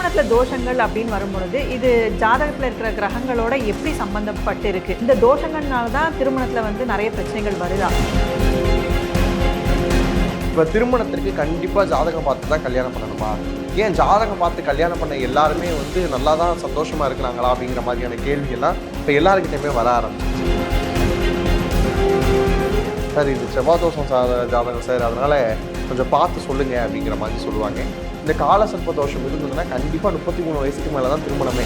திருமணத்தில் தோஷங்கள் அப்படின்னு வரும்பொழுது இது ஜாதகத்தில் இருக்கிற கிரகங்களோட எப்படி சம்பந்தப்பட்டு இருக்கு இந்த தோஷங்கள்னால தான் திருமணத்தில் வந்து நிறைய பிரச்சனைகள் வருதா? இப்போ திருமணத்திற்கு கண்டிப்பாக ஜாதகம் பார்த்து தான் கல்யாணம் பண்ணணுமா? ஏன் ஜாதகம் பார்த்து கல்யாணம் பண்ண எல்லாருமே வந்து நல்லா தான் சந்தோஷமாக இருக்கிறாங்களா அப்படிங்கிற மாதிரியான கேள்வியெல்லாம் இப்போ எல்லாருக்கிட்டையுமே வர ஆரம்பிச்சு சார் இது செவ்வாதோஷம் தோஷம் ஜாதகம் சார் அதனால் கொஞ்சம் பார்த்து சொல்லுங்க அப்படிங்கிற மாதிரி சொல்லுவாங்க. இந்த கால சர்ப்ப தோஷம் இருந்ததுன்னா கண்டிப்பாக முப்பத்தி மூணு வயசுக்கு மேலே தான் திருமணமே.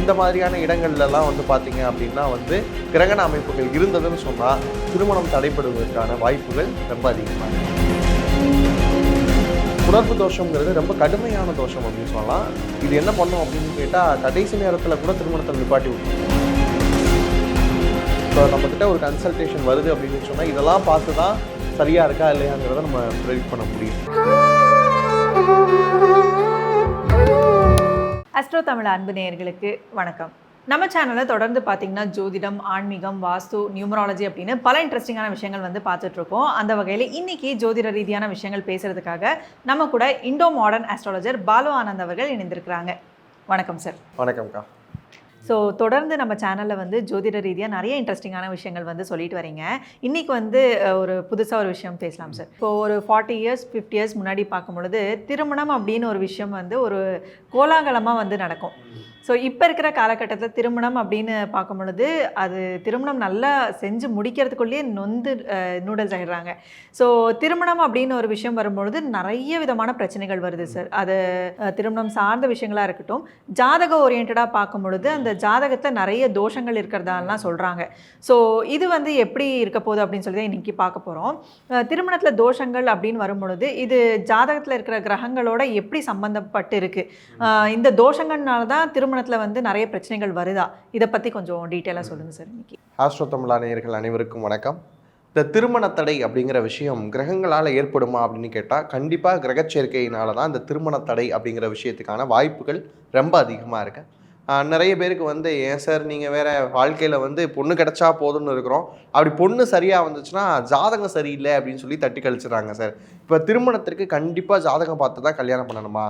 இந்த மாதிரியான இடங்கள்லாம் வந்து பார்த்தீங்க அப்படின்னா வந்து கிரகண அமைப்புகள் இருந்ததுன்னு சொன்னால் திருமணம் தடைப்படுவதற்கான வாய்ப்புகள் ரொம்ப அதிகமாக உணர்வு தோஷங்கிறது ரொம்ப கடுமையான தோஷம் அப்படின்னு சொல்லலாம். இது என்ன பண்ணும் அப்படின்னு கேட்டால் கடைசி நேரத்தில் கூட திருமணத்தை நிப்பாட்டி விட்டுரும் இப்போ நம்மக்கிட்ட ஒரு கன்சல்டேஷன் வருது அப்படின்னு சொன்னால் இதெல்லாம் பார்த்து தான் சரியாக இருக்கா இல்லையாங்கிறத நம்ம ப்ரெடிக்ட் பண்ண முடியும். அஸ்ட்ரோ தமிழ் அன்பு நேயர்களுக்கு வணக்கம். நம்ம சேனலில் தொடர்ந்து பார்த்தீங்கன்னா ஜோதிடம் ஆன்மீகம் வாஸ்து நியூமராலஜி அப்படின்னு பல இன்ட்ரெஸ்டிங்கான விஷயங்கள் வந்து பார்த்துட்டு இருக்கோம் அந்த வகையில் இன்னைக்கு ஜோதிட ரீதியான விஷயங்கள் பேசுறதுக்காக நம்ம கூட Indo modern astrologer Balu Anand அவர்கள் இணைந்திருக்கிறாங்க. வணக்கம் சார் வணக்கம்க்கா. ஸோ தொடர்ந்து நம்ம சேனலில் வந்து ஜோதிட ரீதியாக நிறைய இன்ட்ரெஸ்டிங்கான விஷயங்கள் வந்து சொல்லிட்டு வரீங்க. இன்றைக்கி வந்து ஒரு புதுசாக ஒரு விஷயம் பேசலாம் சார் இப்போ ஒரு ஃபார்ட்டி இயர்ஸ் ஃபிஃப்டி இயர்ஸ் முன்னாடி பார்க்கும்பொழுது திருமணம் அப்படின்னு ஒரு விஷயம் வந்து ஒரு கோலாகலமாக வந்து நடக்கும். ஸோ இப்போ இருக்கிற காலகட்டத்தில் திருமணம் அப்படின்னு பார்க்கும் பொழுது அது திருமணம் நல்லா செஞ்சு முடிக்கிறதுக்குள்ளேயே நொந்து நூடல்ஸ் ஆகிடுறாங்க ஸோ திருமணம் அப்படின்னு ஒரு விஷயம் வரும்பொழுது நிறைய விதமான பிரச்சனைகள் வருது சார் அது திருமணம் சார்ந்த விஷயங்களாக இருக்கட்டும் ஜாதக ஓரியன்டாக பார்க்கும் பொழுது அந்த ஜாதகத்தில் நிறைய தோஷங்கள் இருக்கிறதாலாம் சொல்கிறாங்க ஸோ இது வந்து எப்படி இருக்க போகுது அப்படின்னு சொல்லி தான் இன்றைக்கி பார்க்க போகிறோம் திருமணத்தில் தோஷங்கள் அப்படின்னு வரும்பொழுது இது ஜாதகத்தில் இருக்கிற கிரகங்களோட எப்படி சம்பந்தப்பட்டு இருக்குது இந்த தோஷங்கள்னால தான் திருமணம் திருமணத்தில் வந்து நிறைய பிரச்சனைகள் வருதா? இதை பற்றி கொஞ்சம் டீட்டெயிலாக சொல்லுங்கள் சார் இன்னைக்கு. ஆஸ்ட்ரோ தமிழா நேயர்கள் அனைவருக்கும் வணக்கம். இந்த திருமண தடை அப்படிங்கிற விஷயம் கிரகங்களால் ஏற்படுமா அப்படின்னு கேட்டால் கண்டிப்பாக கிரகச்சேர்க்கையினால தான் இந்த திருமண தடை அப்படிங்கிற விஷயத்துக்கான வாய்ப்புகள் ரொம்ப அதிகமாக இருக்கு. நிறைய பேருக்கு வந்து ஏன் சார் நீங்கள் வேற வாழ்க்கையில் வந்து பொண்ணு கிடச்சா போதும்னு இருக்கிறோம். அப்படி பொண்ணு சரியாக வந்துச்சுன்னா ஜாதகம் சரியில்லை அப்படின்னு சொல்லி தட்டி கழிச்சிடுறாங்க சார் இப்போ திருமணத்திற்கு கண்டிப்பாக ஜாதகம் பார்த்து தான் கல்யாணம் பண்ணணுமா?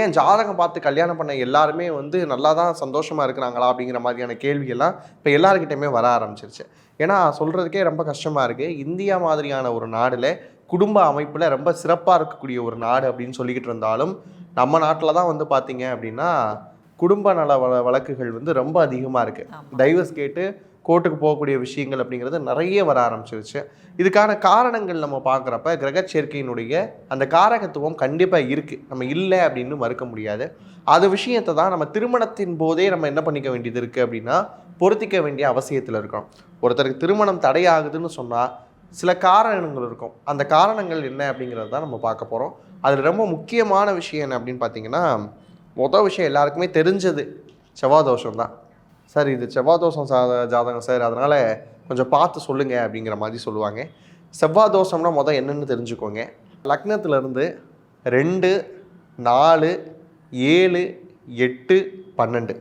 ஏன் ஜாதகம் பார்த்து கல்யாணம் பண்ண எல்லாருமே வந்து நல்லா தான் சந்தோஷமாக இருக்கிறாங்களா அப்படிங்கிற மாதிரியான கேள்வியெல்லாம் இப்போ எல்லாருக்கிட்டையுமே வர ஆரம்பிச்சிருச்சு. ஏன்னா சொல்கிறதுக்கே ரொம்ப கஷ்டமாக இருக்குது இந்தியா மாதிரியான ஒரு நாடில் குடும்ப அமைப்பில் ரொம்ப சிறப்பாக இருக்கக்கூடிய ஒரு நாடு அப்படின்னு சொல்லிக்கிட்டு இருந்தாலும் நம்ம நாட்டில் தான் வந்து பார்த்தீங்க அப்படின்னா குடும்ப நல வழக்குகள் வந்து ரொம்ப அதிகமாக இருக்குது. டைவர்ஸ் கேட்டு கோர்ட்டுக்கு போகக்கூடிய விஷயங்கள் அப்படிங்கிறது நிறைய வர ஆரம்பிச்சிருச்சு. இதுக்கான காரணங்கள் நம்ம பார்க்குறப்ப கிரகச் சேர்க்கையினுடைய அந்த காரகத்துவம் கண்டிப்பாக இருக்குது நம்ம இல்லை அப்படின்னு மறுக்க முடியாது. அது விஷயத்தை தான் நம்ம திருமணத்தின் போதே நம்ம என்ன பண்ணிக்க வேண்டியது இருக்குது அப்படின்னா பொருத்திக்க வேண்டிய அவசியத்தில் இருக்கோம் ஒருத்தருக்கு திருமணம் தடையாகுதுன்னு சொன்னால் சில காரணங்கள் இருக்கும். அந்த காரணங்கள் என்ன அப்படிங்கிறது தான் நம்ம பார்க்க போகிறோம் அதில் ரொம்ப முக்கியமான விஷயம் என்ன அப்படின்னு பார்த்தீங்கன்னா மொதல் விஷயம் எல்லாருக்குமே தெரிஞ்சது. செவ்வாதோஷம் தான் சார் இது செவ்வாதோஷம் சா ஜாதகம் சார். அதனால் கொஞ்சம் பார்த்து சொல்லுங்கள் அப்படிங்கிற மாதிரி சொல்லுவாங்க. செவ்வாதோஷம்னா மொதல் என்னென்னு தெரிஞ்சுக்கோங்க. லக்னத்துலேருந்து ரெண்டு நாலு ஏழு எட்டு பன்னெண்டு.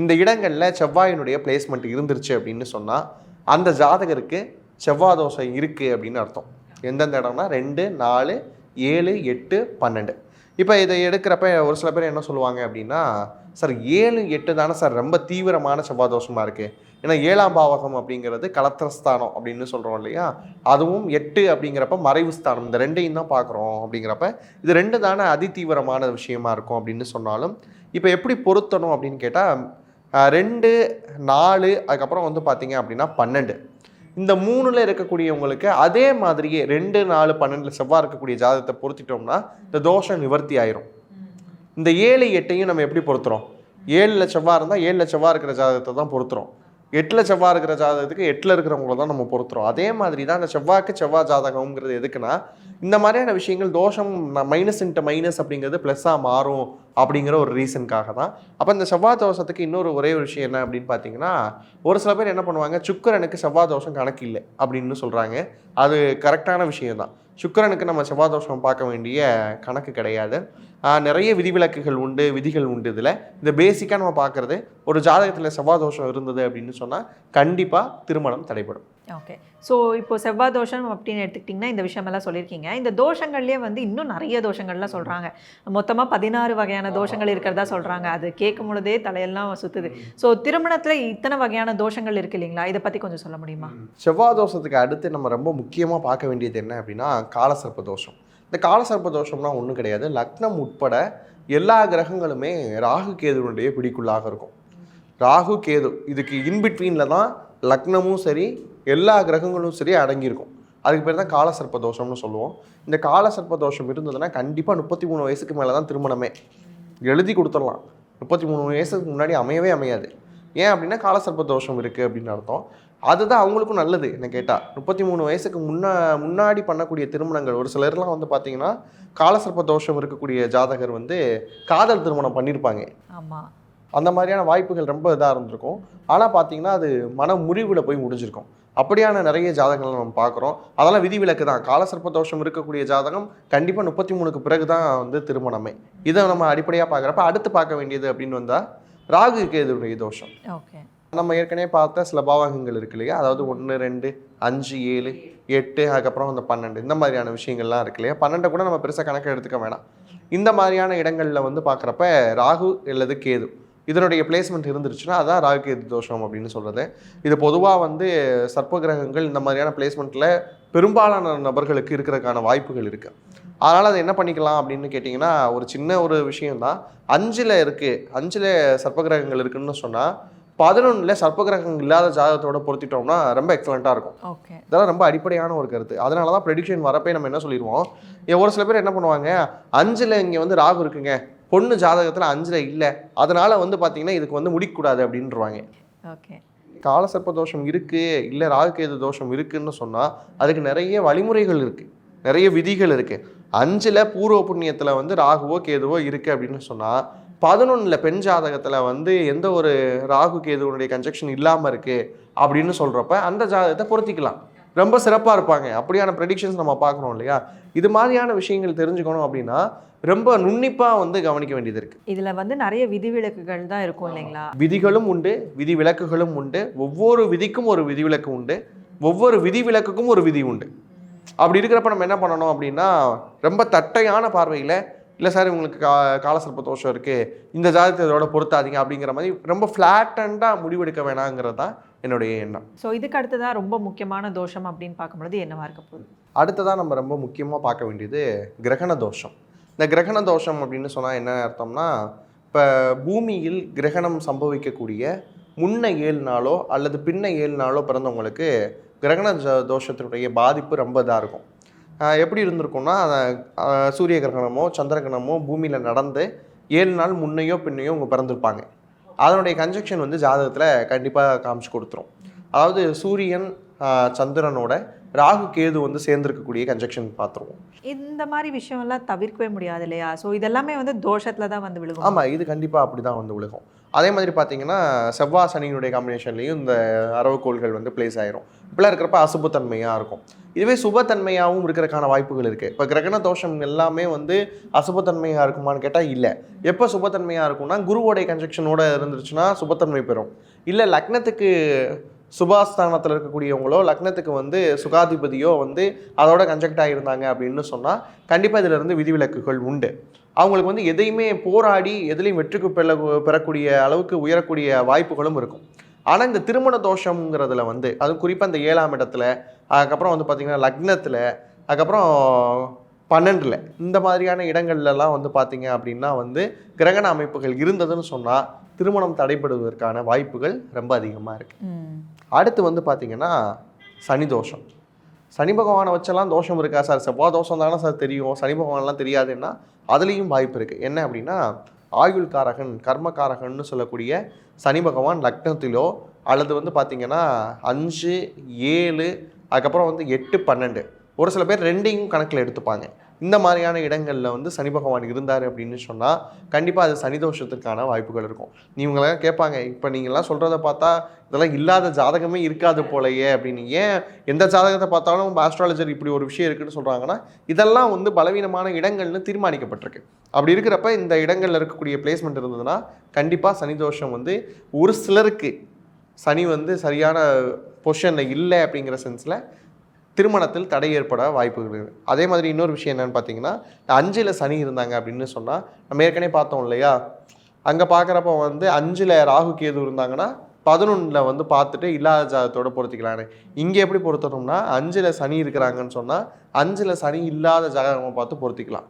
இந்த இடங்களில் செவ்வாயினுடைய பிளேஸ்மெண்ட் இருந்துருச்சு அப்படின்னு சொன்னால் அந்த ஜாதகருக்கு செவ்வாதோஷம் இருக்குது அப்படின்னு அர்த்தம். எந்தெந்த இடம்னா ரெண்டு நாலு ஏழு எட்டு பன்னெண்டு. இப்போ இதை எடுக்கிறப்ப ஒரு சில பேர் என்ன சொல்லுவாங்க அப்படின்னா சார் ஏழு எட்டு தானே சார் ரொம்ப தீவிரமான செவ்வாதோஷமாக இருக்குது ஏன்னா ஏழாம் பாவகம் அப்படிங்கிறது கலத்திரஸ்தானம் அப்படின்னு சொல்கிறோம் இல்லையா? அதுவும் எட்டு அப்படிங்கிறப்ப மறைவு ஸ்தானம். இந்த ரெண்டையும் தான் பார்க்குறோம் அப்படிங்கிறப்ப இது ரெண்டு தானே அதி தீவிரமான விஷயமா இருக்கும் அப்படின்னு சொன்னாலும் இப்போ எப்படி பொருத்தணும் அப்படின்னு கேட்டால் ரெண்டு நாலு அதுக்கப்புறம் வந்து பார்த்தீங்க அப்படின்னா பன்னெண்டு. இந்த மூணில் இருக்கக்கூடியவங்களுக்கு அதே மாதிரியே ரெண்டு நாலு பன்னெண்டில் செவ்வாய் இருக்கக்கூடிய ஜாதகத்தை பொருத்திட்டோம்னா இந்த தோஷம் நிவர்த்தி ஆயிரும். இந்த ஏழு எட்டையும் நம்ம எப்படி பொருத்துறோம்? ஏழில் செவ்வாய் இருந்தால் ஏழில் செவ்வாய் இருக்கிற ஜாதகத்தை தான் பொறுத்துறோம். எட்டில் செவ்வாய் இருக்கிற ஜாதகத்துக்கு எட்டில் இருக்கிறவங்கள தான் நம்ம பொறுத்துறோம். அதே மாதிரி தான் அந்த செவ்வாய்க்கு செவ்வாய் ஜாதகம்ங்கிறது எதுக்குன்னா இந்த மாதிரியான விஷயங்கள் தோஷம் மைனஸ் இன்ட்டு மைனஸ் அப்படிங்கிறது ப்ளஸ்ஸாக மாறும் அப்படிங்கிற ஒரு ரீசனுக்காக தான். அப்போ இந்த செவ்வாய் தோஷத்துக்கு இன்னொரு ஒரே ஒரு விஷயம் என்ன அப்படின்னு பார்த்தீங்கன்னா ஒரு சில பேர் என்ன பண்ணுவாங்க சுக்கரனுக்கு செவ்வாய் தோஷம் கணக்கு இல்லை அப்படின்னு சொல்கிறாங்க அது கரெக்டான விஷயம் தான் சுக்கிரனுக்கு நம்ம செவ்வாதோஷம் பார்க்க வேண்டிய கணக்கு கிடையாது. நிறைய விதிவிலக்குகள் உண்டு விதிகள் உண்டு இதில். இந்த பேசிக்காக நம்ம பார்க்குறது ஒரு ஜாதகத்தில் செவ்வாதோஷம் இருந்தது அப்படின்னு சொன்னால் கண்டிப்பாக திருமணம் தடைப்படும் ஓகே ஸோ இப்போ செவ்வாய் தோஷம் அப்படின்னு எடுத்துக்கிட்டிங்கன்னா இந்த விஷயமெல்லாம் சொல்லியிருக்கீங்க. இந்த தோஷங்கள்லேயே வந்து இன்னும் நிறைய தோஷங்கள்லாம் சொல்கிறாங்க மொத்தமாக பதினாறு வகையான தோஷங்கள் இருக்கிறதா சொல்கிறாங்க அது கேட்கும் பொழுதே தலையெல்லாம் சுற்றுது ஸோ திருமணத்தில் இத்தனை வகையான தோஷங்கள் இருக்கு இல்லைங்களா? இதை பற்றி கொஞ்சம் சொல்ல முடியுமா? செவ்வாய் தோஷத்துக்கு அடுத்து நம்ம ரொம்ப முக்கியமாக பார்க்க வேண்டியது என்ன அப்படின்னா காலசர்ப்ப தோஷம். இந்த காலசர்ப்ப தோஷம்னா ஒன்றும் கிடையாது. லக்னம் உட்பட எல்லா கிரகங்களுமே ராகு கேதுனுடைய பிடிக்குள்ளாக இருக்கும். ராகு கேது இதுக்கு இன்பிட்வீனில் தான் லக்னமும் சரி எல்லா கிரகங்களும் சரி அடங்கியிருக்கும். அதுக்கு பேர் தான் காலசர்ப்ப தோஷம்னு சொல்லுவோம். இந்த காலசர்ப்ப தோஷம் இருந்ததுன்னா கண்டிப்பாக முப்பத்தி மூணு வயசுக்கு மேலே தான் திருமணமே. எழுதி கொடுத்துடலாம். முப்பத்தி மூணு வயசுக்கு முன்னாடி அமையவே அமையாது. ஏன் அப்படின்னா காலசர்ப்ப தோஷம் இருக்குது அப்படின்னு அர்த்தம். அதுதான் அவங்களுக்கும் நல்லது என்ன கேட்டால் முப்பத்தி மூணு வயசுக்கு முன்னா முன்னாடி பண்ணக்கூடிய திருமணங்கள் ஒரு சிலர்லாம் வந்து பார்த்தீங்கன்னா காலசர்ப்ப தோஷம் இருக்கக்கூடிய ஜாதகர் வந்து காதல் திருமணம் பண்ணியிருப்பாங்க ஆமாம் அந்த மாதிரியான வாய்ப்புகள் ரொம்ப இதாக இருந்திருக்கும். ஆனால் பார்த்தீங்கன்னா அது மன முறிவில் போய் முடிஞ்சிருக்கும். அப்படியான நிறைய ஜாதகங்கள் நம்ம பார்க்குறோம். அதெல்லாம் விதிவிலக்கு தான். காலசர்ப்ப தோஷம் இருக்கக்கூடிய ஜாதகம் கண்டிப்பாக முப்பத்தி மூணுக்கு பிறகு தான் வந்து திருமணமே. இதை நம்ம அடிப்படையாக பார்க்குறப்ப அடுத்து பார்க்க வேண்டியது அப்படின்னு வந்தால் ராகு கேதுடைய தோஷம். ஓகே. நம்ம ஏற்கனவே பார்த்த சில பாவகங்கள் இருக்கு இல்லையா? அதாவது ஒன்று ரெண்டு அஞ்சு ஏழு எட்டு அதுக்கப்புறம் அந்த பன்னெண்டு. இந்த மாதிரியான விஷயங்கள்லாம் இருக்கு இல்லையா? பன்னெண்டை கூட நம்ம பெருசாக கணக்கு எடுத்துக்க வேணாம். இந்த மாதிரியான இடங்களில் வந்து பார்க்குறப்ப ராகு அல்லது கேது. இதனுடைய பிளேஸ்மெண்ட் இருந்துருச்சுன்னா அதான் ராகு கேது தோஷம் அப்படின்னு சொல்கிறது இது பொதுவாக வந்து சர்ப்ப கிரகங்கள் இந்த மாதிரியான பிளேஸ்மெண்ட்டில் பெரும்பாலான நபர்களுக்கு இருக்கிறதுக்கான வாய்ப்புகள் இருக்குது அதனால் அதை என்ன பண்ணிக்கலாம் அப்படின்னு கேட்டிங்கன்னா ஒரு சின்ன ஒரு விஷயம்தான். அஞ்சில் இருக்குது அஞ்சில் சர்ப்ப கிரகங்கள் இருக்குன்னு சொன்னால் பதினொன்றில் சர்ப்ப கிரகங்கள் இல்லாத ஜாதகத்தோட பொருத்திட்டோம்னா ரொம்ப எக்ஸலண்ட்டாக இருக்கும். ஓகே. இதெல்லாம் ரொம்ப அடிப்படையான ஒரு கருத்து. அதனால தான் ப்ரெடிக்ஷன் வரப்பே நம்ம என்ன சொல்லிடுவோம்? ஒரு சில பேர் என்ன பண்ணுவாங்க? அஞ்சில் இங்கே வந்து ராகு இருக்குங்க. பொண்ணு ஜாதகத்தில் அஞ்சில் இல்லை. அதனால வந்து பார்த்தீங்கன்னா இதுக்கு வந்து முடிக்கக்கூடாது அப்படின்றவாங்க. ஓகே. காலசர்ப்ப தோஷம் இருக்குது இல்லை ராகுகேது தோஷம் இருக்குன்னு சொன்னால் அதுக்கு நிறைய வழிமுறைகள் இருக்குது நிறைய விதிகள் இருக்குது அஞ்சில் பூர்வ புண்ணியத்தில் வந்து ராகுவோ கேதுவோ இருக்குது அப்படின்னு சொன்னால் பதினொன்றில் பெண் ஜாதகத்தில் வந்து எந்த ஒரு ராகு கேதுவனுடைய கன்ஜெக்ஷன் இல்லாமல் இருக்குது அப்படின்னு சொல்கிறப்ப அந்த ஜாதகத்தை பொருத்திக்கலாம். ரொம்ப சிறப்பாக இருப்பாங்க. அப்படியான ப்ரெடிக்ஷன்ஸ் நம்ம பார்க்குறோம் இல்லையா? இது மாதிரியான விஷயங்கள் தெரிஞ்சுக்கணும் அப்படின்னா ரொம்ப நுண்ணிப்பாக வந்து கவனிக்க வேண்டியது இருக்குது இதில் வந்து நிறைய விதிவிலக்குகள் தான் இருக்கும் இல்லைங்களா? விதிகளும் உண்டு விதி விலக்குகளும் உண்டு. ஒவ்வொரு விதிக்கும் ஒரு விதிவிலக்கு உண்டு. ஒவ்வொரு விதிவிலக்குக்கும் ஒரு விதி உண்டு. அப்படி இருக்கிறப்ப நம்ம என்ன பண்ணணும் அப்படின்னா ரொம்ப தட்டையான பார்வையில் இல்லை சார் இவங்களுக்கு கா காலசர்ப்ப தோஷம் இருக்குது இந்த ஜாதகத்தை இதோட பொருத்தாதீங்க. அப்படிங்கிற மாதிரி ரொம்ப ஃப்ளாட்டண்டாக முடிவெடுக்க வேணாங்கிறது தான் என்னுடைய எண்ணம். ஸோ இதுக்கு அடுத்ததாக ரொம்ப முக்கியமான தோஷம் அப்படின்னு பார்க்கும்பொழுது என்னவா இருக்க போகுது? அடுத்ததாக நம்ம ரொம்ப முக்கியமாக பார்க்க வேண்டியது கிரகண தோஷம். இந்த கிரகண தோஷம் அப்படின்னு சொன்னால் என்ன அர்த்தம்னா இப்போ பூமியில் கிரகணம் சம்பவிக்கக்கூடிய முன்ன ஏழு நாளோ அல்லது பின்ன ஏழு நாளோ பிறந்தவங்களுக்கு கிரகண தோஷத்தினுடைய பாதிப்பு ரொம்ப இதாக இருக்கும். எப்படி இருந்திருக்கும்னா சூரிய கிரகணமோ சந்திர கிரகணமோ பூமியில் நடந்து ஏழு நாள் முன்னையோ பின்னையோ அவங்க பிறந்திருப்பாங்க. அதனுடைய கன்ஜெக்ஷன் வந்து ஜாதகத்தில் கண்டிப்பாக காமிச்சு கொடுத்துரும். அதாவது சூரியன் சந்திரனோட ராகு கேது வந்து சேர்ந்திருக்கக்கூடிய கன்ஜெக்ஷன் பார்த்துருவோம். இந்த மாதிரி விஷயம்லாம் தவிர்க்கவே முடியாது இல்லையா? ஸோ இதெல்லாமே வந்து தோஷத்தில் தான் வந்து விழுகும். ஆமாம் இது கண்டிப்பாக அப்படி தான் வந்து விழுகும். அதே மாதிரி பார்த்தீங்கன்னா செவ்வாய் சனியினுடைய காம்பினேஷன்லேயும் இந்த அரவுகோள்கள் வந்து பிளேஸ் ஆயிரும். இப்படிலாம் இருக்கிறப்ப அசுபத்தன்மையாக இருக்கும். இதுவே சுபத்தன்மையாகவும் இருக்கிறதுக்கான வாய்ப்புகள் இருக்குது இப்போ கிரகண தோஷம் எல்லாமே வந்து அசுபத்தன்மையாக இருக்குமான்னு கேட்டால் இல்லை. எப்போ சுபத்தன்மையாக இருக்கும்னா குருவோடைய கன்ஜெக்ஷனோட இருந்துச்சுன்னா சுபத்தன்மை பெறும். இல்லை லக்னத்துக்கு சுபாஸ்தானத்தில் இருக்கக்கூடியவங்களோ லக்னத்துக்கு வந்து சுகாதிபதியோ வந்து அதோட கன்ஜெக்ட் ஆகியிருந்தாங்க அப்படின்னு சொன்னால் கண்டிப்பாக இதிலிருந்து விதிவிலக்குகள் உண்டு. அவங்களுக்கு வந்து எதையுமே போராடி எதுலேயும் வெற்றிக்கு பெற பெறக்கூடிய அளவுக்கு உயரக்கூடிய வாய்ப்புகளும் இருக்கும். ஆனால் இந்த திருமண தோஷங்கிறதுல வந்து அது குறிப்பாக இந்த ஏழாம் இடத்துல அதுக்கப்புறம் வந்து பார்த்திங்கன்னா லக்னத்தில் அதுக்கப்புறம் பன்னெண்டில். இந்த மாதிரியான இடங்கள்லாம் வந்து பார்த்தீங்க அப்படின்னா வந்து கிரகண அமைப்புகள் இருந்ததுன்னு சொன்னால் திருமணம் தடைபடுவதற்கான வாய்ப்புகள் ரொம்ப அதிகமாக இருக்குது அடுத்து வந்து பார்த்தீங்கன்னா சனி தோஷம். சனி பகவானை வச்செல்லாம் தோஷம் இருக்கா சார்? செவ்வாய் தோஷம் தானே சார் தெரியும். சனி பகவான்லாம் தெரியாதுன்னா அதுலேயும் வாய்ப்பு இருக்குது என்ன அப்படின்னா ஆயுள் காரகன் கர்மகாரகன்னு சொல்லக்கூடிய சனி பகவான் லக்னத்திலோ அல்லது வந்து பார்த்தீங்கன்னா அஞ்சு ஏழு அதுக்கப்புறம் வந்து எட்டு பன்னெண்டு. ஒரு சில பேர் ரெண்டையும் கணக்கில் எடுத்துப்பாங்க. இந்த மாதிரியான இடங்களில் வந்து சனி பகவான் இருந்தார் அப்படின்னு சொன்னால் கண்டிப்பாக அது சனிதோஷத்திற்கான வாய்ப்புகள் இருக்கும். இவங்களாம் கேட்பாங்க இப்போ நீங்களாம் சொல்கிறத பார்த்தா இதெல்லாம் இல்லாத ஜாதகமே இருக்காது போலையே அப்படின்னு. ஏன் எந்த ஜாதகத்தை பார்த்தாலும் ஆஸ்ட்ராலஜர் இப்படி ஒரு விஷயம் இருக்குன்னு சொல்கிறாங்கன்னா இதெல்லாம் வந்து பலவீனமான இடங்கள்னு தீர்மானிக்கப்பட்டிருக்கு. அப்படி இருக்கிறப்ப இந்த இடங்களில் இருக்கக்கூடிய பிளேஸ்மெண்ட் இருந்ததுன்னா கண்டிப்பாக சனி தோஷம் வந்து ஒரு சிலருக்கு சனி வந்து சரியான பொசிஷனில் இல்லை அப்படிங்கிற சென்ஸில் திருமணத்தில் தடை ஏற்பட வாய்ப்புகள் இருக்குது அதே மாதிரி இன்னொரு விஷயம் என்னன்னு பார்த்தீங்கன்னா அஞ்சில் சனி இருந்தாங்க அப்படின்னு சொன்னால் நம்ம ஏற்கனவே பார்த்தோம் இல்லையா? அங்கே பார்க்குறப்ப வந்து அஞ்சில் ராகு கேது இருந்தாங்கன்னா பதினொன்றில் வந்து பார்த்துட்டு இல்லாத ஜாதகத்தோட பொருத்திக்கலான்னு இங்கே எப்படி பொருத்தணும்னா அஞ்சில் சனி இருக்கிறாங்கன்னு சொன்னால் அஞ்சில் சனி இல்லாத ஜாதகமாக பார்த்து பொருத்திக்கலாம்.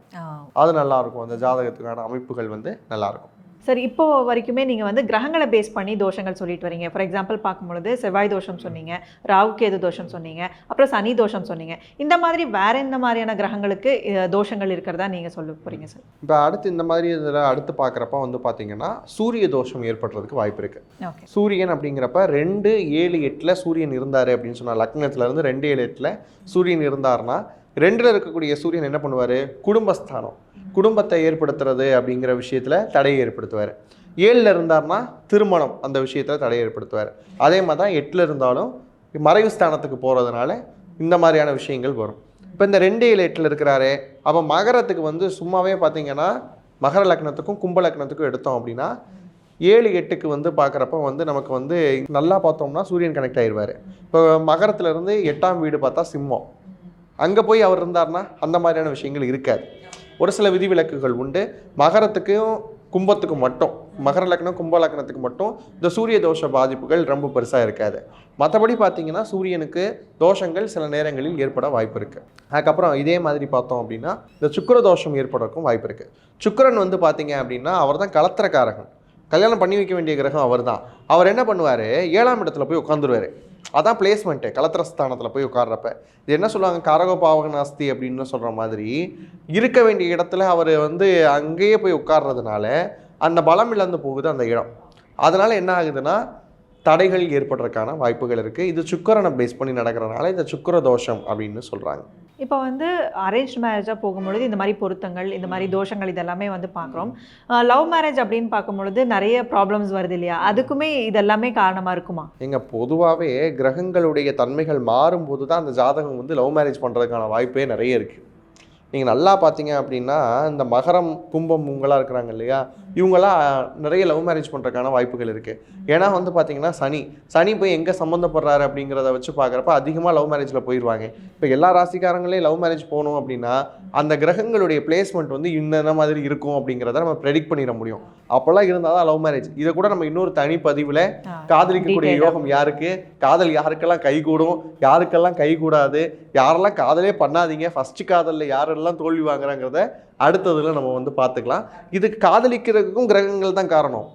அது நல்லாயிருக்கும் அந்த ஜாதகத்துக்கான அமைப்புகள் வந்து நல்லாயிருக்கும் சரி இப்போ வரைக்குமே நீங்கள் வந்து கிரகங்களை பேஸ் பண்ணி தோஷங்கள் சொல்லிட்டு வரீங்க. ஃபார் எக்ஸாம்பிள் பார்க்கும்பொழுது செவ்வாய் தோஷம் சொன்னீங்க ராகு கேது தோஷம் சொன்னீங்க அப்புறம் சனி தோஷம் சொன்னீங்க. இந்த மாதிரி வேற எந்த மாதிரியான கிரகங்களுக்கு தோஷங்கள் இருக்கிறதா நீங்கள் சொல்ல போறீங்க சார் இப்போ அடுத்து இந்த மாதிரி இதில் அடுத்து பார்க்குறப்ப வந்து பார்த்தீங்கன்னா சூரிய தோஷம் ஏற்படுறதுக்கு வாய்ப்பு இருக்குது சூரியன் அப்படிங்கிறப்ப ரெண்டு ஏழு எட்டில் சூரியன் இருந்தார் அப்படின்னு சொன்னால் லக்னத்துல இருந்து ரெண்டு ஏழு எட்டில் சூரியன் இருந்தாருன்னா ரெண்டில் இருக்கக்கூடிய சூரியன் என்ன பண்ணுவார்? குடும்பஸ்தானம். குடும்பத்தை ஏற்படுத்துறது அப்படிங்கிற விஷயத்தில் தடையை ஏற்படுத்துவார். ஏழில் இருந்தார்னா திருமணம் அந்த விஷயத்தில் தடையை ஏற்படுத்துவார். அதே மாதிரி தான் எட்டில் இருந்தாலும் மறைவு ஸ்தானத்துக்கு போகிறதுனால இந்த மாதிரியான விஷயங்கள் வரும். இப்போ இந்த ரெண்டு ஏழு எட்டில் இருக்கிறாரு அப்போ மகரத்துக்கு வந்து சும்மாவே பார்த்தீங்கன்னா மகர லக்னத்துக்கும் கும்ப லக்னத்துக்கும் எடுத்தோம் அப்படின்னா ஏழு எட்டுக்கு வந்து பார்க்குறப்ப வந்து நமக்கு வந்து நல்லா பார்த்தோம்னா சூரியன் கனெக்ட் ஆயிடுவார் இப்போ மகரத்துலேருந்து எட்டாம் வீடு பார்த்தா சிம்மம். அங்கே போய் அவர் இருந்தார்னா அந்த மாதிரியான விஷயங்கள் இருக்காது. ஒரு சில விதிவிலக்குகள் உண்டு. மகரத்துக்கும் கும்பத்துக்கும் மட்டும் மகர லக்னம் கும்ப லக்னத்துக்கு மட்டும் இந்த சூரிய தோஷ பாதிப்புகள் ரொம்ப பெருசாக இருக்காது. மற்றபடி பார்த்தீங்கன்னா சூரியனுக்கு தோஷங்கள் சில நேரங்களில் ஏற்பட வாய்ப்பு இருக்குது அதுக்கப்புறம் இதே மாதிரி பார்த்தோம் அப்படின்னா இந்த சுக்கிர தோஷம் ஏற்படுறதுக்கும் வாய்ப்பு இருக்குது சுக்கிரன் வந்து பார்த்தீங்க அப்படின்னா அவர் தான் கலத்திரக்காரகன். கல்யாணம் பண்ணி வைக்க வேண்டிய கிரகம் அவர் தான் அவர் என்ன பண்ணுவார்? ஏழாம் இடத்துல போய் உட்காந்துருவார் அதான் பிளேஸ்மெண்ட்டு கலத்திரஸ்தானத்தில் போய் உட்கார்றப்ப இது என்ன சொல்லுவாங்க? காரகோ பாவகநாஸ்தி அப்படின்னு சொல்கிற மாதிரி இருக்க வேண்டிய இடத்துல அவர் வந்து அங்கேயே போய் உட்கார்றதுனால அந்த பலம் இழந்து போகுது அந்த இடம். அதனால் என்ன ஆகுதுன்னா தடைகள் ஏற்படுறதுக்கான வாய்ப்புகள் இருக்குது இது சுக்கரனை பேஸ் பண்ணி நடக்கிறதுனால இந்த சுக்கிர தோஷம் அப்படின்னு சொல்கிறாங்க இப்போ வந்து அரேஞ்ச் மேரேஜாக போகும்பொழுது இந்த மாதிரி பொருத்தங்கள் இந்த மாதிரி தோஷங்கள் இதெல்லாமே வந்து பார்க்குறோம். லவ் மேரேஜ் அப்படின்னு பார்க்கும்பொழுது நிறைய ப்ராப்ளம்ஸ் வருது இல்லையா? அதுக்குமே இதெல்லாமே காரணமாக இருக்குமா? எங்க பொதுவாகவே கிரகங்களுடைய தன்மைகள் மாறும்போது தான் அந்த ஜாதகம் வந்து லவ் மேரேஜ் பண்ணுறதுக்கான வாய்ப்பே நிறைய இருக்குது நீங்கள் நல்லா பார்த்தீங்க அப்படின்னா இந்த மகரம் கும்பம் இவங்களாம் இருக்கிறாங்க இல்லையா? இவங்களாம் நிறைய லவ் மேரேஜ் பண்ணுறதுக்கான வாய்ப்புகள் இருக்குது ஏன்னா வந்து பார்த்தீங்கன்னா சனி சனி போய் எங்கே சம்மந்தப்படுறாரு அப்படிங்கிறத வச்சு பார்க்குறப்ப அதிகமாக லவ் மேரேஜில் போயிடுவாங்க இப்போ எல்லா ராசிக்காரங்களே லவ் மேரேஜ் போகணும் அப்படின்னா அந்த கிரகங்களுடைய பிளேஸ்மெண்ட் வந்து இந்த மாதிரி இருக்கும் அப்படிங்கிறத நம்ம ப்ரெடிக்ட் பண்ணிட முடியும். அப்போல்லாம் இருந்தால் தான் லவ் மேரேஜ் இதை கூட நம்ம இன்னொரு தனி பதிவில் காதலிக்கக்கூடிய. யோகம் யாருக்கு? காதல் யாருக்கெல்லாம் கைகூடும் யாருக்கெல்லாம் கைகூடாது யாரெல்லாம் காதலே பண்ணாதீங்க? ஃபர்ஸ்ட் காதலில் யாரெல்லாம் தோல்வி வாங்குறாங்கிறத அடுத்ததுல நம்ம வந்து பார்த்துக்கலாம். இதுக்கு காதலிக்கிறதுக்கும் கிரகங்கள் தான் காரணம்.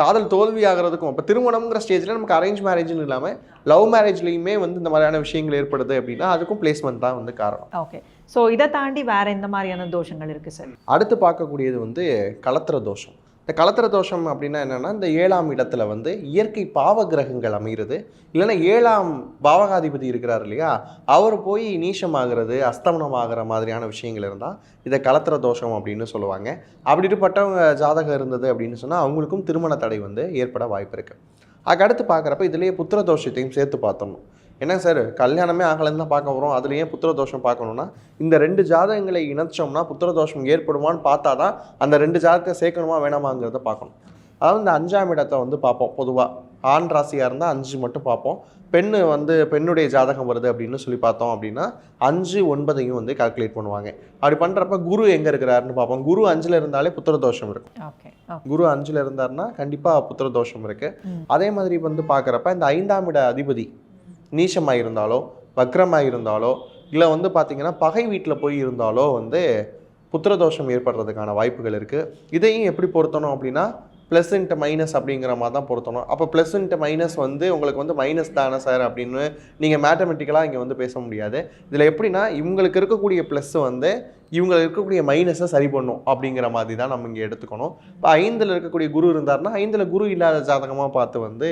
காதல் தோல்வி ஆகிறதுக்கும் இப்போ திருமணம்ங்கிற ஸ்டேஜில் நமக்கு அரேஞ்ச் மேரேஜ்னு இல்லாமல் லவ் மேரேஜ்லேயுமே வந்து இந்த மாதிரியான விஷயங்கள் ஏற்படுது அப்படின்னா அதுக்கும் பிளேஸ்மெண்ட் தான் வந்து காரணம். ஓகே ஸோ இதை தாண்டி வேற எந்த மாதிரியான தோஷங்கள் இருக்குது சார் அடுத்து பார்க்கக்கூடியது வந்து கலத்திர தோஷம். இந்த கலத்திர தோஷம் அப்படின்னா என்னென்னா இந்த ஏழாம் இடத்துல வந்து இயற்கை பாவ கிரகங்கள் அமைகிறது. இல்லைன்னா ஏழாம் பாவகாதிபதி இருக்கிறார் இல்லையா? அவர் போய் நீச்சமாகிறது அஸ்தமனம் ஆகிற மாதிரியான விஷயங்கள் இருந்தால் இதை கலத்திர தோஷம் அப்படின்னு சொல்லுவாங்க. அப்படிப்பட்டவங்க ஜாதகம் இருந்தது அப்படின்னு சொன்னால் அவங்களுக்கும் திருமண தடை வந்து ஏற்பட வாய்ப்பு இருக்குது அதுக்கடுத்து பார்க்குறப்ப இதுலேயே புத்திர தோஷத்தையும் சேர்த்து பார்த்தோம். என்ன சார் கல்யாணமே ஆகலைன்னு தான் பார்க்க வரோம். அதுல ஏன் புத்திர தோஷம் பார்க்கணும்னா இந்த ரெண்டு ஜாதகங்களை இணைச்சோம்னா புத்திர தோஷம் ஏற்படுமான்னு பார்த்தா தான் அந்த ரெண்டு ஜாதகத்தை சேர்க்கணுமா வேணாமாங்கிறத பார்க்கணும். அதாவது இந்த அஞ்சாம் இடத்தை வந்து பார்ப்போம் பொதுவாக ஆண் ராசியாக இருந்தால் அஞ்சு மட்டும் பார்ப்போம். பெண்ணு வந்து பெண்ணுடைய ஜாதகம் வருது அப்படின்னு சொல்லி பார்த்தோம் அப்படின்னா அஞ்சு ஒன்பதையும் வந்து கால்குலேட் பண்ணுவாங்க. அப்படி பண்ணுறப்ப குரு எங்கே இருக்கிறாருன்னு பார்ப்போம். குரு அஞ்சில் இருந்தாலே புத்திர தோஷம் இருக்கும் குரு அஞ்சில் இருந்தாருன்னா கண்டிப்பாக புத்திர தோஷம் இருக்குது. அதே மாதிரி வந்து பார்க்குறப்ப இந்த ஐந்தாம் இட அதிபதி நீச்சமாக இருந்தாலோ வக்ரமாக இருந்தாலோ இல்லை வந்து பார்த்தீங்கன்னா பகை வீட்டில் போய் இருந்தாலோ வந்து புத்திர தோஷம் ஏற்படுறதுக்கான வாய்ப்புகள் இருக்குது இதையும் எப்படி பொருத்தணும் அப்படின்னா ப்ளஸ் இன்ட்டு மைனஸ் அப்படிங்கிற மாதிரி தான் பொருத்தணும். அப்போ ப்ளஸ் இன்ட்டு மைனஸ் வந்து உங்களுக்கு வந்து மைனஸ் தானே சார் அப்படின்னு நீங்கள் மேத்தமெட்டிக்கலாக இங்கே வந்து பேச முடியாது. இதில் எப்படின்னா இவங்களுக்கு இருக்கக்கூடிய ப்ளஸ் வந்து இவங்களுக்கு இருக்கக்கூடிய மைனஸை சரி பண்ணும் அப்படிங்கிற மாதிரி தான் நம்ம இங்கே எடுத்துக்கணும். இப்போ ஐந்தில் இருக்கக்கூடிய குரு இருந்தாருன்னா ஐந்தில் குரு இல்லாத ஜாதகமாக பார்த்து வந்து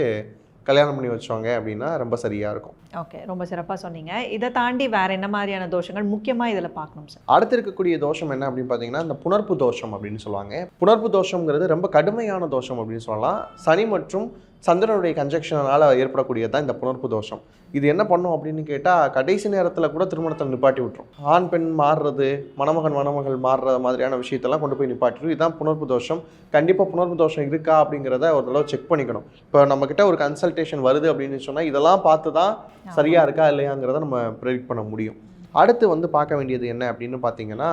கல்யாணம் பண்ணி வச்சோங்க அப்படின்னா ரொம்ப சரியாக இருக்கும். ஓகே ரொம்ப சிறப்பாக சொன்னீங்க. இதை தாண்டி வேற என்ன மாதிரியான தோஷங்கள் முக்கியமாக இதில் பார்க்கணும் சார் அடுத்து இருக்கக்கூடிய தோஷம் என்ன அப்படின்னு பார்த்தீங்கன்னா இந்த புணர்ப்பு தோஷம் அப்படின்னு சொல்லுவாங்க. புணர்ப்பு தோஷம்ங்கிறது ரொம்ப கடுமையான தோஷம் அப்படின்னு சொல்லலாம். சனி மற்றும் சந்திரனுடைய கன்ஜெக்ஷனால் ஏற்படக்கூடியது தான் இந்த புணர்ப்பு தோஷம். இது என்ன பண்ணும் அப்படின்னு கேட்டால் கடைசி நேரத்தில் கூட திருமணத்தை நிப்பாட்டி விட்டுரும். ஆண் பெண் மாறுறது மணமகன் மணமகள் மாறுற மாதிரியான விஷயத்தெல்லாம் கொண்டு போய் நிப்பாட்டிடும் இதுதான் புணர்ப்பு தோஷம். கண்டிப்பாக புணர்ப்பு தோஷம் இருக்கா அப்படிங்கிறத ஒரு தடவை செக் பண்ணிக்கணும். இப்போ நம்மக்கிட்ட ஒரு கன்சல்டேஷன் வருது அப்படின்னு சொன்னால் இதெல்லாம் பார்த்து தான் சரியாக இருக்கா இல்லையாங்கிறத நம்ம ப்ரெடிக்ட் பண்ண முடியும். அடுத்து வந்து பார்க்க வேண்டியது என்ன அப்படின்னு பார்த்தீங்கன்னா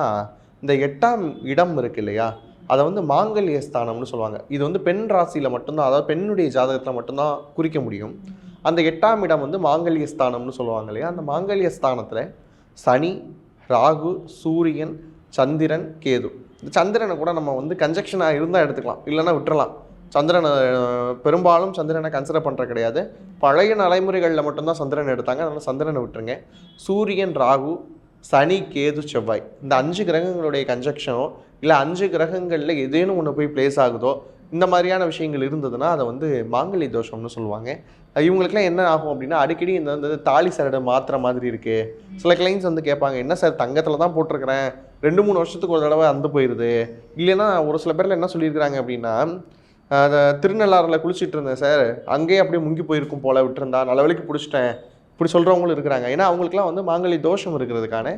இந்த எட்டாம் இடம் இருக்கு இல்லையா? அதை வந்து மாங்கல்ய ஸ்தானம்னு சொல்லுவாங்க. இது வந்து பெண் ராசியில் மட்டும்தான் அதாவது பெண்ணுடைய ஜாதகத்தில் மட்டும்தான் குறிக்க முடியும். அந்த எட்டாம் இடம் வந்து மாங்கல்ய ஸ்தானம்னு சொல்லுவாங்க இல்லையா? அந்த மாங்கல்ய ஸ்தானத்தில் சனி ராகு சூரியன் சந்திரன் கேது. இந்த சந்திரனை கூட நம்ம வந்து கன்ஜெக்ஷனாக இருந்தால் எடுத்துக்கலாம். இல்லைன்னா விட்டுறலாம். சந்திரனை பெரும்பாலும் சந்திரனை கன்சிடர் பண்ணுற கிடையாது. பழைய நடைமுறைகளில் மட்டும்தான் சந்திரன் எடுத்தாங்க. அதனால் சந்திரனை விட்டுருங்க. சூரியன் ராகு சனி கேது செவ்வாய். இந்த அஞ்சு கிரகங்களுடைய கன்ஜெக்ஷனோ இல்லை அஞ்சு கிரகங்களில் ஏதேனும் ஒன்று போய் பிளேஸ் ஆகுதோ இந்த மாதிரியான விஷயங்கள் இருந்ததுன்னா அதை வந்து மாங்கலி தோஷம்னு சொல்லுவாங்க. இவங்களுக்குலாம் என்ன ஆகும் அப்படின்னா அடிக்கடி இந்த வந்து தாலி சரடை மாற்றுற மாதிரி இருக்குது சில கிளைண்ட்ஸ் வந்து கேட்பாங்க என்ன சார் தங்கத்தில் தான் போட்டிருக்கிறேன். ரெண்டு மூணு வருஷத்துக்கு ஒரு தடவை அந்த போயிடுது இல்லைன்னா ஒரு சில பேரில் என்ன சொல்லியிருக்கிறாங்க அப்படின்னா அதை திருநள்ளாறில் குளிச்சுட்டு இருந்தேன் சார் அங்கேயே அப்படியே முங்கி போயிருக்கும் போல் விட்டுருந்தா நல்ல பிடிச்சிட்டேன். இப்படி சொல்கிறவங்களும் இருக்கிறாங்க. ஏன்னா அவங்களுக்குலாம் வந்து மாங்கலி தோஷம் இருக்கிறதுக்கான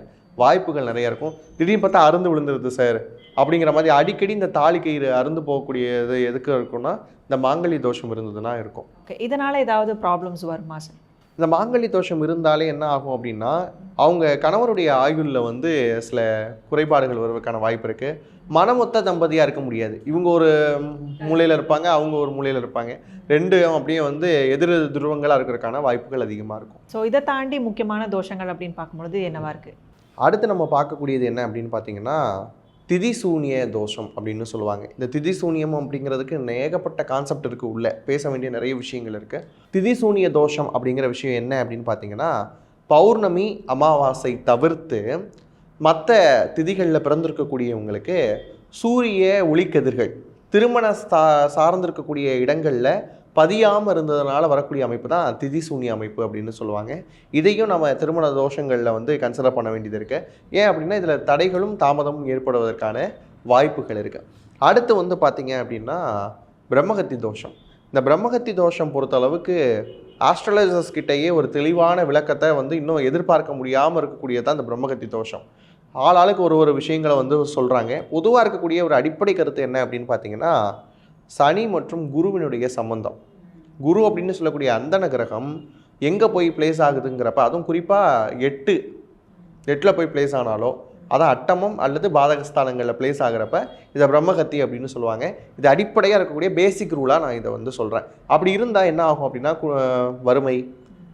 வாய்ப்புகள் நிறைய இருக்கும். திடீர்னு பார்த்தா அருந்து விழுந்துருது சார் அப்படிங்கிற மாதிரி அடிக்கடி இந்த தாலி கயிறு அருந்து போகக்கூடியது எதுக்கு இருக்கும்னா இந்த மாங்கல்ய தோஷம் இருந்ததுன்னா இருக்கும். ஓகே இதனால் ஏதாவது ப்ராப்ளம்ஸ் வருமா சார் இந்த மாங்கல்ய தோஷம் இருந்தாலே என்ன ஆகும் அப்படின்னா அவங்க கணவருடைய ஆயுளில் வந்து சில குறைபாடுகள் வருவதற்கான வாய்ப்பு இருக்குது மனமொத்த தம்பதியாக இருக்க முடியாது. இவங்க ஒரு மூலையில் இருப்பாங்க அவங்க ஒரு மூலையில் இருப்பாங்க. ரெண்டு அப்படியே வந்து எதிர் துருவங்களாக இருக்கிறதுக்கான வாய்ப்புகள் அதிகமாக இருக்கும். ஸோ இதை தாண்டி முக்கியமான தோஷங்கள் அப்படின்னு பார்க்கும்பொழுது என்னவா இருக்கு? அடுத்து நம்ம பார்க்கக்கூடியது என்ன அப்படின்னு பார்த்தீங்கன்னா திதிசூனிய தோஷம் அப்படின்னு சொல்லுவாங்க. இந்த திதிசூனியம் அப்படிங்கிறதுக்கு ஏகப்பட்ட கான்செப்ட் இருக்குது உள்ள. பேச வேண்டிய நிறைய விஷயங்கள் இருக்குது திதிசூனிய தோஷம் அப்படிங்கிற விஷயம் என்ன அப்படின்னு பார்த்தீங்கன்னா பௌர்ணமி அமாவாசை தவிர்த்து மற்ற திதிகளில் பிறந்திருக்கக்கூடியவங்களுக்கு சூரிய ஒளிக்கதிர்கள் திருமண சா சார்ந்திருக்கக்கூடிய இடங்களில் பதியாமல் இருந்ததுனால வரக்கூடிய அமைப்பு தான் திதி சூன்ய அமைப்பு அப்படின்னு சொல்லுவாங்க. இதையும் நம்ம திருமண தோஷங்களில் வந்து கன்சிடர் பண்ண வேண்டியது இருக்குது ஏன் அப்படின்னா இதில் தடைகளும் தாமதமும் ஏற்படுவதற்கான வாய்ப்புகள் இருக்குது அடுத்து வந்து பார்த்திங்க அப்படின்னா பிரம்மகத்தி தோஷம். இந்த பிரம்மகத்தி தோஷம் பொறுத்தளவுக்கு ஆஸ்ட்ரலைசர்ஸ் கிட்டேயே ஒரு தெளிவான விளக்கத்தை வந்து இன்னும் எதிர்பார்க்க முடியாமல் இருக்கக்கூடியதான் இந்த பிரம்மகத்தி தோஷம். ஆளாளுக்கு ஒரு ஒரு விஷயங்களை வந்து சொல்கிறாங்க பொதுவாக இருக்கக்கூடிய ஒரு அடிப்படை கருத்து என்ன அப்படின்னு பார்த்தீங்கன்னா சனி மற்றும் குருவினுடைய சம்பந்தம். குரு அப்படின்னு சொல்லக்கூடிய அந்தன கிரகம் எங்கே போய் பிளேஸ் ஆகுதுங்கிறப்ப அதுவும் குறிப்பாக எட்டு எட்டில் போய் பிளேஸ் ஆனாலோ அதான் அட்டமம் அல்லது பாதகஸ்தானங்களில் பிளேஸ் ஆகிறப்ப இதை பிரம்மகத்தி அப்படின்னு சொல்லுவாங்க. இது அடிப்படையாக இருக்கக்கூடிய பேசிக் ரூலாக நான் இதை வந்து சொல்கிறேன் அப்படி இருந்தால் என்ன ஆகும் அப்படின்னா வறுமை.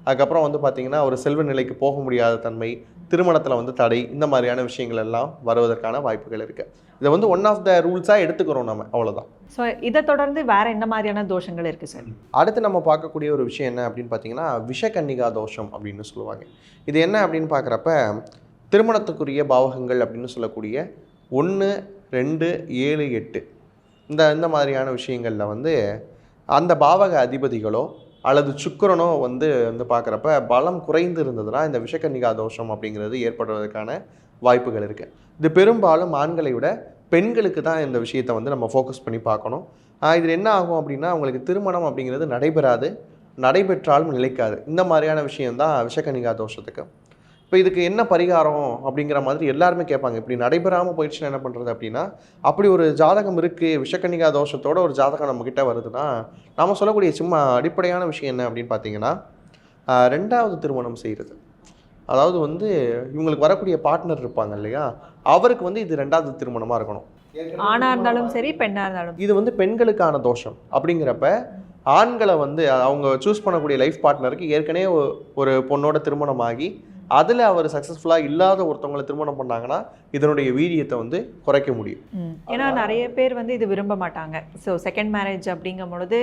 அதுக்கப்புறம் வந்து பார்த்திங்கன்னா ஒரு செல்வ நிலைக்கு போக முடியாத தன்மை. திருமணத்தில் வந்து தடை இந்த மாதிரியான விஷயங்கள் எல்லாம் வருவதற்கான வாய்ப்புகள் இருக்குது இதை வந்து ஒன் ஆஃப் த ரூல்ஸாக எடுத்துக்கிறோம் நம்ம அவ்வளோதான் ஸோ இதை தொடர்ந்து வேற என்ன மாதிரியான தோஷங்கள் இருக்கு சார் அடுத்து நம்ம பார்க்கக்கூடிய ஒரு விஷயம் என்ன அப்படின்னு பார்த்தீங்கன்னா விஷகன்னிகா தோஷம் அப்படின்னு சொல்லுவாங்க. இது என்ன அப்படின்னு பார்க்குறப்ப திருமணத்துக்குரிய பாவகங்கள் அப்படின்னு சொல்லக்கூடிய ஒன்று ரெண்டு ஏழு எட்டு. இந்த இந்த மாதிரியான விஷயங்களில் வந்து அந்த பாவக அதிபதிகளோ அல்லது சுக்கிரனோ வந்து வந்து பார்க்குறப்ப பலம் குறைந்து இருந்ததுன்னா இந்த விஷக்கன்னிகா தோஷம் அப்படிங்கிறது ஏற்படுவதற்கான வாய்ப்புகள் இருக்குது இது பெரும்பாலும் ஆண்களை விட பெண்களுக்கு தான் இந்த விஷயத்தை வந்து நம்ம ஃபோக்கஸ் பண்ணி பார்க்கணும். இதில் என்ன ஆகும் அப்படின்னா அவங்களுக்கு திருமணம் அப்படிங்கிறது நடைபெறாது நடைபெற்றாலும் நிலைக்காது. இந்த மாதிரியான விஷயம்தான் விஷக்கணிகா தோஷத்துக்கு. இப்போ இதுக்கு என்ன பரிகாரம் அப்படிங்கிற மாதிரி எல்லாருமே கேட்பாங்க. இப்படி நடைபெறாமல் போயிடுச்சுன்னா என்ன பண்ணுறது அப்படின்னா அப்படி ஒரு ஜாதகம் இருக்குது விஷக்கன்னிகா தோஷத்தோட ஒரு ஜாதகம் நம்மக்கிட்ட வருதுன்னா நாம் சொல்லக்கூடிய சும்மா அடிப்படையான விஷயம் என்ன அப்படின்னு பார்த்தீங்கன்னா ரெண்டாவது திருமணம் செய்கிறது அதாவது வந்து இவங்களுக்கு வரக்கூடிய பார்ட்னர் இருப்பாங்க இல்லையா அவருக்கு வந்து இது ரெண்டாவது திருமணமாக இருக்கணும். ஆணா இருந்தாலும் சரி பெண்ணா இருந்தாலும் இது வந்து பெண்களுக்கான தோஷம் அப்படிங்கிறப்ப ஆண்களை வந்து அவங்க சூஸ் பண்ணக்கூடிய லைஃப் பார்ட்னருக்கு ஏற்கனவே ஒரு பொண்ணோட திருமணம் ஆகி அதில் அவர் சக்ஸஸ்ஃபுல்லாக இல்லாத ஒருத்தவங்களை திருமணம் பண்ணாங்கன்னா இதனுடைய வீரியத்தை வந்து குறைக்க முடியும். ஏன்னா நிறைய பேர் வந்து இது விரும்ப மாட்டாங்க. ஸோ செகண்ட் மேரேஜ் அப்படிங்கும் பொழுது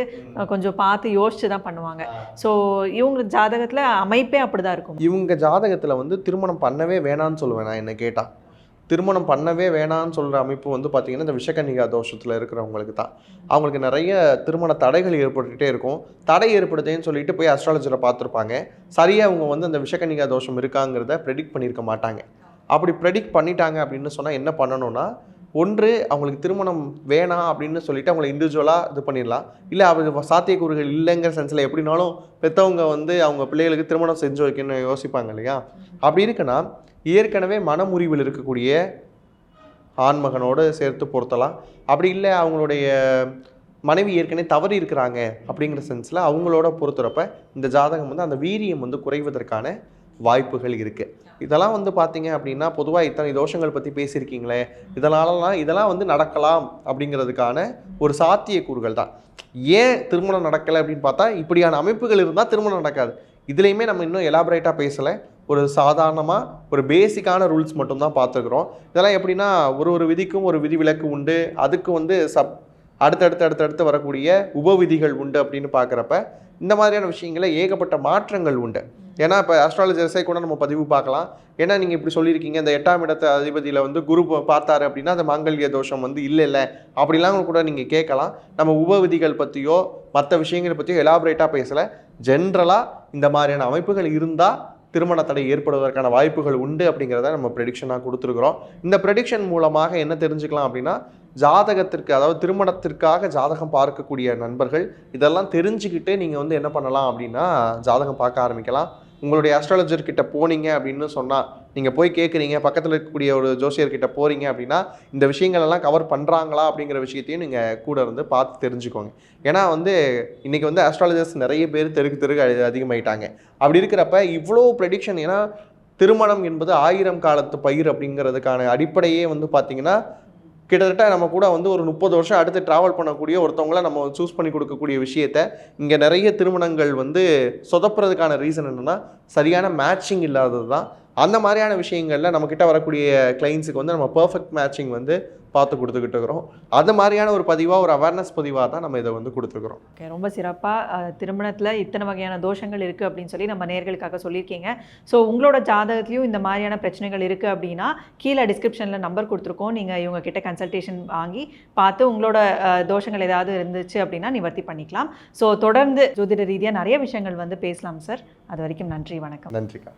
கொஞ்சம் பார்த்து யோசிச்சு தான் பண்ணுவாங்க. ஸோ இவங்க ஜாதகத்துல அமைப்பே அப்படிதான் இருக்கும். இவங்க ஜாதகத்தில் வந்து திருமணம் பண்ணவே வேணான்னு சொல்லுவேன் நான் என்ன கேட்டால் திருமணம் பண்ணவே வேணான்னு சொல்கிற அமைப்பு வந்து பார்த்திங்கன்னா இந்த விஷக்கன்னிகா தோஷத்தில் இருக்கிறவங்களுக்கு தான். அவங்களுக்கு நிறைய திருமண தடைகள் ஏற்பட்டுகிட்டே இருக்கும். தடை ஏற்படுதேன்னு சொல்லிட்டு போய் அஸ்ட்ராலஜியில் பார்த்துருப்பாங்க. சரியாக அவங்க வந்து அந்த விஷக்கன்னிகா தோஷம் இருக்காங்கிறத ப்ரெடிக்ட் பண்ணியிருக்க மாட்டாங்க. அப்படி ப்ரெடிக்ட் பண்ணிட்டாங்க அப்படின்னு சொன்னால் என்ன பண்ணணும்னா ஒன்று அவங்களுக்கு திருமணம் வேணாம் அப்படின்னு சொல்லிட்டு அவங்கள இண்டிவிஜுவலாக இது பண்ணிடலாம். இல்லை அவங்க சாத்தியக்கூறுகள் இல்லைங்கிற சென்ஸில் எப்படினாலும் பெற்றவங்க வந்து அவங்க பிள்ளைகளுக்கு திருமணம் செஞ்சு வைக்கணும்னு யோசிப்பாங்க இல்லையா? அப்படி இருக்குன்னா ஏற்கனவே மனமுறிவில் இருக்கக்கூடிய ஆண்மகனோடு சேர்த்து பொருத்தலாம். அப்படி இல்லை அவங்களுடைய மனைவி ஏற்கனவே தவறி இருக்கிறாங்க அப்படிங்கிற சென்ஸில் அவங்களோட பொறுத்துறப்ப இந்த ஜாதகம் வந்து அந்த வீரியம் வந்து குறைவதற்கான வாய்ப்புகள் இருக்குது இதெல்லாம் வந்து பார்த்தீங்க அப்படின்னா பொதுவாக இத்தனை தோஷங்கள் பற்றி பேசியிருக்கீங்களே இதனாலலாம் இதெல்லாம் வந்து நடக்கலாம் அப்படிங்கிறதுக்கான ஒரு சாத்தியக்கூறுகள் தான். ஏன் திருமணம் நடக்கலை அப்படின்னு பார்த்தா இப்படியான அமைப்புகள் இருந்தால் திருமணம் நடக்காது. இதுலேயுமே நம்ம இன்னும் எலாபரேட்டாக பேசலை. ஒரு சாதாரணமாக ஒரு பேசிக்கான ரூல்ஸ் மட்டும்தான் பார்த்துக்கிறோம் இதெல்லாம் எப்படின்னா ஒரு ஒரு விதிக்கும் ஒரு விதிவிலக்கு உண்டு. அதுக்கு வந்து சப் அடுத்தடுத்து அடுத்தடுத்து வரக்கூடிய உபவிதிகள் உண்டு அப்படின்னு பார்க்குறப்ப இந்த மாதிரியான விஷயங்கள ஏகப்பட்ட மாற்றங்கள் உண்டு. ஏன்னா இப்போ அஸ்ட்ராலஜர்ஸே கூட நம்ம பதிவு பார்க்கலாம். ஏன்னா நீங்கள் இப்படி சொல்லியிருக்கீங்க இந்த எட்டாம் இடத்த அதிபதியில் வந்து குரு பார்த்தாரு அப்படின்னா அந்த மாங்கல்ய தோஷம் வந்து இல்லை இல்லை அப்படிலாம் கூட நீங்கள் கேட்கலாம். நம்ம உபவிதிகள் பற்றியோ மற்ற விஷயங்களை பற்றியோ எலாபரேட்டாக பேசலை. ஜென்ரலாக இந்த மாதிரியான அமைப்புகள் இருந்தால் திருமண தடை ஏற்படுவதற்கான வாய்ப்புகள் உண்டு அப்படிங்கிறத நம்ம ப்ரெடிக்ஷனாக கொடுத்துருக்குறோம். இந்த ப்ரெடிக்ஷன் மூலமாக என்ன தெரிஞ்சுக்கலாம் அப்படின்னா ஜாதகத்திற்கு அதாவது திருமணத்திற்காக ஜாதகம் பார்க்கக்கூடிய நண்பர்கள் இதெல்லாம் தெரிஞ்சுக்கிட்டு நீங்கள் வந்து என்ன பண்ணலாம் அப்படின்னா ஜாதகம் பார்க்க ஆரம்பிக்கலாம். உங்களுடைய அஸ்ட்ராலஜர் கிட்ட போனீங்க அப்படின்னு சொன்னால் நீங்கள் போய் கேட்குறீங்க பக்கத்தில் இருக்கக்கூடிய ஒரு ஜோசியர்கிட்ட போகிறீங்க அப்படின்னா இந்த விஷயங்கள் எல்லாம் கவர் பண்ணுறாங்களா அப்படிங்கிற விஷயத்தையும் நீங்கள் கூட இருந்து பார்த்து தெரிஞ்சுக்கோங்க. ஏன்னா வந்து இன்றைக்கி வந்து அஸ்ட்ராலஜர்ஸ் நிறைய பேர் தெருக்கு தெருக்கு அதிகமாயிட்டாங்க. அப்படி இருக்கிறப்ப இவ்வளோ ப்ரெடிக்ஷன் ஏன்னா திருமணம் என்பது ஆயிரம் காலத்து பயிர் அப்படிங்கிறதுக்கான அடிப்படையே வந்து பார்த்திங்கன்னா கிட்டத்தட்ட நம்ம கூட வந்து ஒரு முப்பது வருஷம் அடுத்து ட்ராவல் பண்ணக்கூடிய ஒருத்தவங்கள நம்ம சூஸ் பண்ணி கொடுக்கக்கூடிய விஷயத்த இங்கே நிறைய திருமணங்கள் வந்து சொதப்புறதுக்கான ரீசன் என்னென்னா சரியான மேட்சிங் இல்லாதது தான் அந்த மாதிரியான விஷயங்களில் நம்மக்கிட்ட வரக்கூடிய கிளைண்ட்ஸுக்கு வந்து நம்ம பர்ஃபெக்ட் மேட்சிங் வந்து பார்த்து கொடுத்துக்கிட்டு இருக்கிறோம் அது மாதிரியான ஒரு பதிவாக ஒரு அவேர்னஸ் பதிவாக தான் நம்ம இதை வந்து கொடுத்துருக்குறோம். ஓகே ரொம்ப சிறப்பாக திருமணத்தில் இத்தனை வகையான தோஷங்கள் இருக்குது அப்படின்னு சொல்லி நம்ம நேர்களுக்காக சொல்லியிருக்கீங்க. ஸோ உங்களோட ஜாதகத்துலேயும் இந்த மாதிரியான பிரச்சனைகள் இருக்குது அப்படின்னா கீழே டிஸ்கிரிப்ஷனில் நம்பர் கொடுத்துருக்கோம். நீங்கள் இவங்க கிட்ட கன்சல்டேஷன் வாங்கி பார்த்து உங்களோட தோஷங்கள் ஏதாவது இருந்துச்சு அப்படின்னா நிவர்த்தி பண்ணிக்கலாம். ஸோ தொடர்ந்து ஜோதிட ரீதியாக நிறைய விஷயங்கள் வந்து பேசலாம் சார் அது வரைக்கும் நன்றி வணக்கம். நன்றிக்கா.